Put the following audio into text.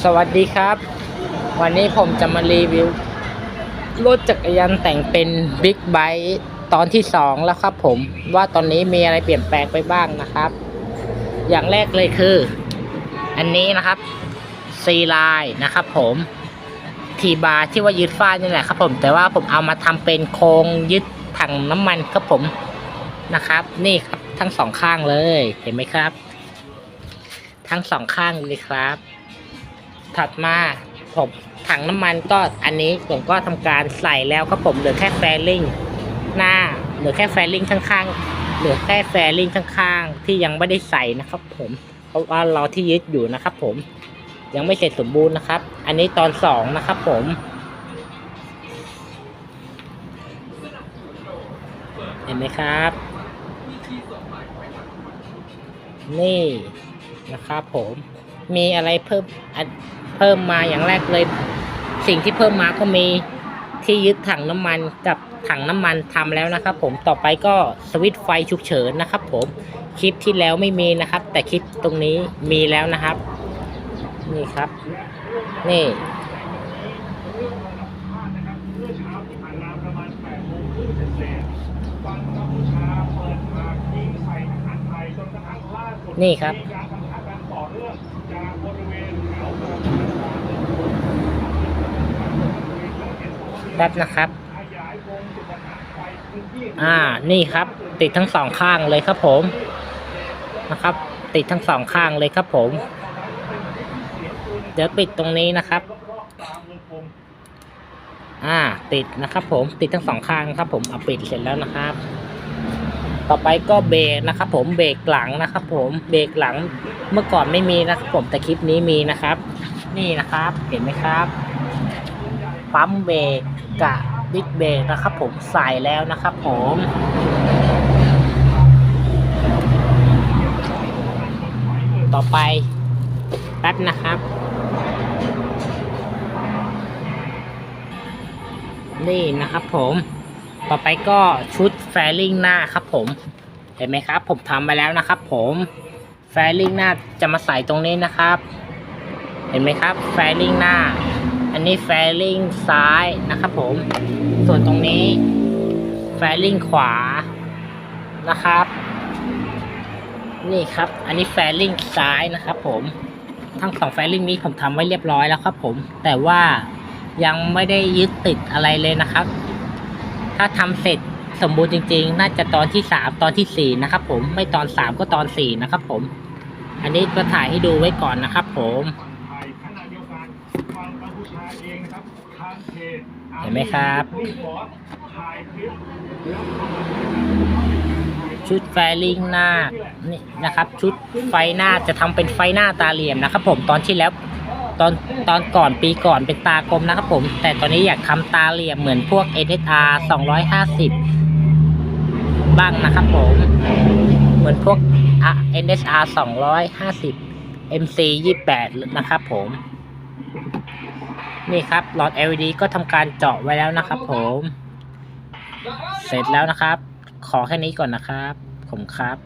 สวัสดีครับ วันนี้ผมจะมารีวิว รถจักรยานแต่งเป็นบิ๊กไบค์ตอนที่2แล้วครับผมว่าตอนนี้มีอะไรเปลี่ยนแปลงไปบ้างนะครับ อย่างแรกเลยคือ อันนี้นะครับซีไลน์นะครับผมทีบาร์ที่ว่ายึดฟ้านี่แหละครับ ผมแต่ว่าผมเอามาทำเป็นโครงยึดถังน้ำมันครับผมนะครับ นี่ครับทั้งสองข้างเลยเห็นไหมครับ ทั้งสองข้างเลยครับ ถัดมาผมถังน้ำมันก็อันนี้ผมก็ทำการใส่แล้วครับผมเหลือแค่แฟลิงหน้าเหลือแค่แฟลิงข้างๆเหลือแค่แฟลิงข้างๆ ที่ยังไม่ได้ใส่นะครับ ผมเพราะว่าเราที่ยึดอยู่นะครับ ผมยังไม่เสร็จสมบูรณ์นะครับ อันนี้ตอนสองนะครับ ผมเห็นไหมครับ นี่นะครับ ผมมีอะไรเพิ่มอ พิ่มมาอย่างแรกเลย สิ่งที่เพิ่มมาก็มีที่ยึดถังน้ำมันกับถังน้ำมันทำแล้วนะครับ ผมต่อไปก็สวิตไฟฉุกเฉินนะครับ ผมคลิปที่แล้วไม่มีนะครับ แต่คลิปตรงนี้มีแล้วนะครับ นี่ครับ นี่นี่ครับ ป๊บนะครับ อ่า นี่ครับ ติดทั้งสองข้างเลยครับผมนะครับ ติดทั้งสองข้างเลยครับผม เดี๋ยวปิดตรงนี้นะครับ อ่า ติดนะครับผม ติดทั้งสองข้างครับ ผม เอาปิดเสร็จแล้วนะครับ ต่อไปก็เบรกนะครับ ผม เบรกหลังนะครับ ผม เบรกหลัง เมื่อก่อนไม่มีนะครับผม แต่คลิปนี้มีนะครับ นี่นะครับ เห็นไหมครับ ปั๊มเบรกกับบิ๊กเบรกนะครับผมใส่แล้วนะครับผมต่อไปแป๊บนะครับ นี่นะครับผมต่อไปก็ชุดแฟลิงหน้าครับผม เห็นไหมครับ ผมทำไปแล้วนะครับผมแฟลิงหน้าจะมาใส่ตรงนี้นะครับ เห็นไหมครับ แฟลิงหน้า นนี้แฟลิงซ้ายนะครับผม ส่วนตรงนี้แฟลิงขวานะครับ นี่ครับ อันนี้แฟลิงซ้ายนะครับผมทั้งสองแฟลิงนี้ผมทำไว้เรียบร้อยแล้วครับผม แต่ว่ายังไม่ได้ยึดติดอะไรเลยนะครับ ถ้าทำเสร็จสมบูรณ์จริงๆ น่าจะตอนที่สามตอนที่สี่นะครับผม ไม่ตอนสามก็ตอนสี่นะครับผม อันนี้ก็ถ่ายให้ดูไว้ก่อนนะครับผม เห็นไหมครับ ชุดไฟลิงหน้านี่นะครับ ชุดไฟหน้าจะทำเป็นไฟหน้าตาเหลี่ยมนะครับผมตอนที่แล้วตอนตอนก่อนปีก่อนเป็นตากลมนะครับผม แต่ตอนนี้อยากทำตาเหลี่ยมเหมือนพวก NSR 250 บ้างนะครับผม เหมือนพวกอะ NSR 250 MC 28 นะครับผม นี่ครับหลอด LED ก็ทำการเจาะไว้แล้วนะครับ ผม เสร็จแล้วนะครับ ขอแค่นี้ก่อนนะครับ ผมครับ